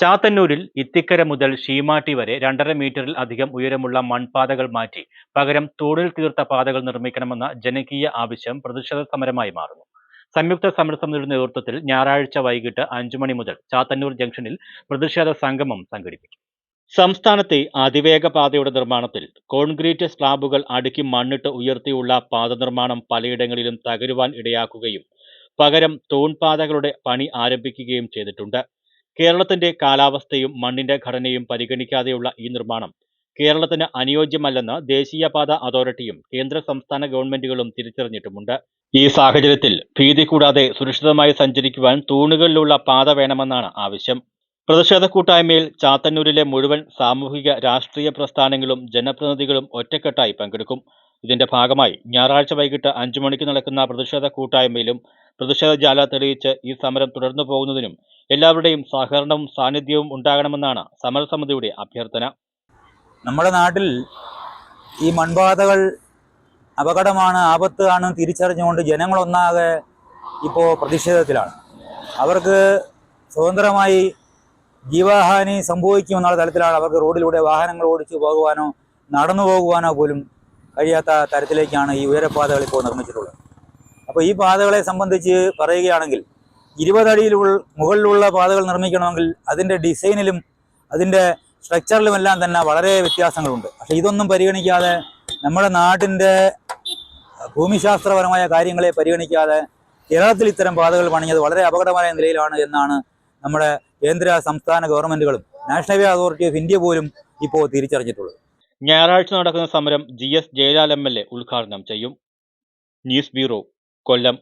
ചാത്തന്നൂരിൽ ഇത്തിക്കര മുതൽ ഷീമാട്ടി വരെ രണ്ടര മീറ്ററിൽ അധികം ഉയരമുള്ള മൺപാതകൾ മാറ്റി പകരം തോടിൽ തീർത്ത പാതകൾ നിർമ്മിക്കണമെന്ന ജനകീയ ആവശ്യം പ്രതിഷേധ സമരമായി മാറുന്നു. സംയുക്ത സമരസമിതിയുടെ നേതൃത്വത്തിൽ ഞായറാഴ്ച വൈകിട്ട് അഞ്ചു മണി മുതൽ ചാത്തന്നൂർ ജംഗ്ഷനിൽ പ്രതിഷേധ സംഗമം സംഘടിപ്പിക്കും. സംസ്ഥാനത്തെ അതിവേഗ പാതയുടെ നിർമ്മാണത്തിൽ കോൺക്രീറ്റ് സ്ലാബുകൾ അടുക്കി മണ്ണിട്ട് ഉയർത്തിയുള്ള പാത നിർമ്മാണം പലയിടങ്ങളിലും തകരുവാൻ ഇടയാക്കുകയും പകരം തൂൺപാതകളുടെ പണി ആരംഭിക്കുകയും ചെയ്തിട്ടുണ്ട്. കേരളത്തിന്റെ കാലാവസ്ഥയും മണ്ണിന്റെ ഘടനയും പരിഗണിക്കാതെയുള്ള ഈ നിർമ്മാണം കേരളത്തിന് അനുയോജ്യമല്ലെന്ന് ദേശീയപാത അതോറിറ്റിയും കേന്ദ്ര സംസ്ഥാന ഗവൺമെന്റുകളും തിരിച്ചറിഞ്ഞിട്ടുമുണ്ട്. ഈ സാഹചര്യത്തിൽ ഭീതി കൂടാതെ സുരക്ഷിതമായി സഞ്ചരിക്കുവാൻ തൂണുകളിലുള്ള പാത വേണമെന്നാണ് ആവശ്യം. പ്രതിഷേധ കൂട്ടായ്മയിൽ ചാത്തന്നൂരിലെ മുഴുവൻ സാമൂഹിക രാഷ്ട്രീയ പ്രസ്ഥാനങ്ങളും ജനപ്രതിനിധികളും ഒറ്റക്കെട്ടായി പങ്കെടുക്കും. ഇതിന്റെ ഭാഗമായി ഞായറാഴ്ച വൈകിട്ട് അഞ്ചു മണിക്ക് നടക്കുന്ന പ്രതിഷേധ കൂട്ടായ്മയിലും പ്രതിഷേധ ജാല തെളിയിച്ച് ഈ സമരം തുടർന്നു പോകുന്നതിനും എല്ലാവരുടെയും സഹകരണവും സാന്നിധ്യവും ഉണ്ടാകണമെന്നാണ് സമരസമിതിയുടെ അഭ്യർത്ഥന. നമ്മുടെ നാട്ടിൽ ഈ മൺപാതകൾ അപകടമാണ് ആപത്ത് ആണ് തിരിച്ചറിഞ്ഞുകൊണ്ട് ജനങ്ങളൊന്നാകെ ഇപ്പോൾ പ്രതിഷേധത്തിലാണ്. അവർക്ക് സ്വതന്ത്രമായി ജീവഹാനി സംഭവിക്കുമെന്നുള്ള തരത്തിലാണ് അവർക്ക് റോഡിലൂടെ വാഹനങ്ങൾ ഓടിച്ചു പോകുവാനോ നടന്നു പോകുവാനോ പോലും കഴിയാത്ത തരത്തിലേക്കാണ് ഈ ഉയരപ്പാതകൾ ഇപ്പോൾ നിർമ്മിച്ചിട്ടുള്ളത്. അപ്പോൾ ഈ പാതകളെ സംബന്ധിച്ച് പറയുകയാണെങ്കിൽ ഇരുപതടിയിൽ മുകളിലുള്ള പാതകൾ നിർമ്മിക്കണമെങ്കിൽ അതിന്റെ ഡിസൈനിലും അതിന്റെ സ്ട്രക്ചറിലുമെല്ലാം തന്നെ വളരെ വ്യത്യാസങ്ങളുണ്ട്. പക്ഷെ ഇതൊന്നും പരിഗണിക്കാതെ നമ്മുടെ നാട്ടിന്റെ ഭൂമിശാസ്ത്രപരമായ കാര്യങ്ങളെ പരിഗണിക്കാതെ കേരളത്തിൽ ഇത്തരം പാതകൾ പണിഞ്ഞത് വളരെ അപകടമായ നിലയിലാണ് എന്നാണ് നമ്മുടെ കേന്ദ്ര സംസ്ഥാന ഗവൺമെന്റുകളും national highway authority of India പോലും ഇപ്പോൾ തിരിച്ചറിഞ്ഞിട്ടുള്ളത്. ഞായറാഴ്ച നടക്കുന്ന സമരം G S Jayalal M L A ഉദ്ഘാടനം ചെയ്യും. News bureau Kollam.